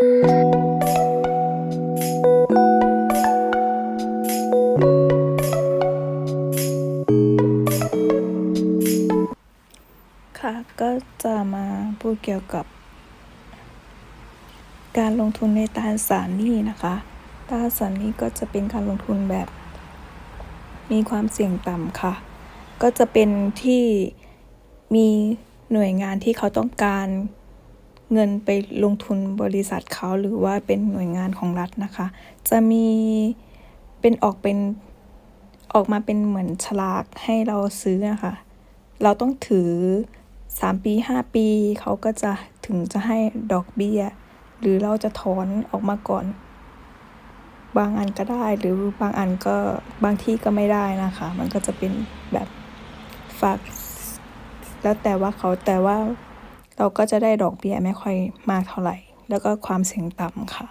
ค่ะก็จะมาพูดเกี่ยวกับ การลงทุนในตราสารหนี้นะคะตราสารหนี้ก็จะเป็นการลงทุนแบบ มีความเสี่ยงต่ำค่ะ ก็จะเป็นที่มีหน่วยงานที่เขาต้องการ เงินไปลงทุนบริษัทเขาหรือว่าเป็นหน่วยงานของรัฐนะคะ จะมีเป็นออกเป็นออกมาเป็นเหมือนฉลากให้เราซื้อนะคะ เราต้องถือ 3 ปี 5 ปี เขาก็จะถึงจะให้ดอกเบี้ย หรือเราจะถอนออกมาก่อน บางอันก็ได้หรือบางอันก็บางที่ก็ไม่ได้นะคะ มันก็จะเป็นแบบฝาก แล้วแต่ว่าเขาแต่ว่า เราก็จะได้ดอกเบี้ยไม่ค่อยมากเท่าไหร่ แล้วก็ความเสี่ยงต่ำค่ะ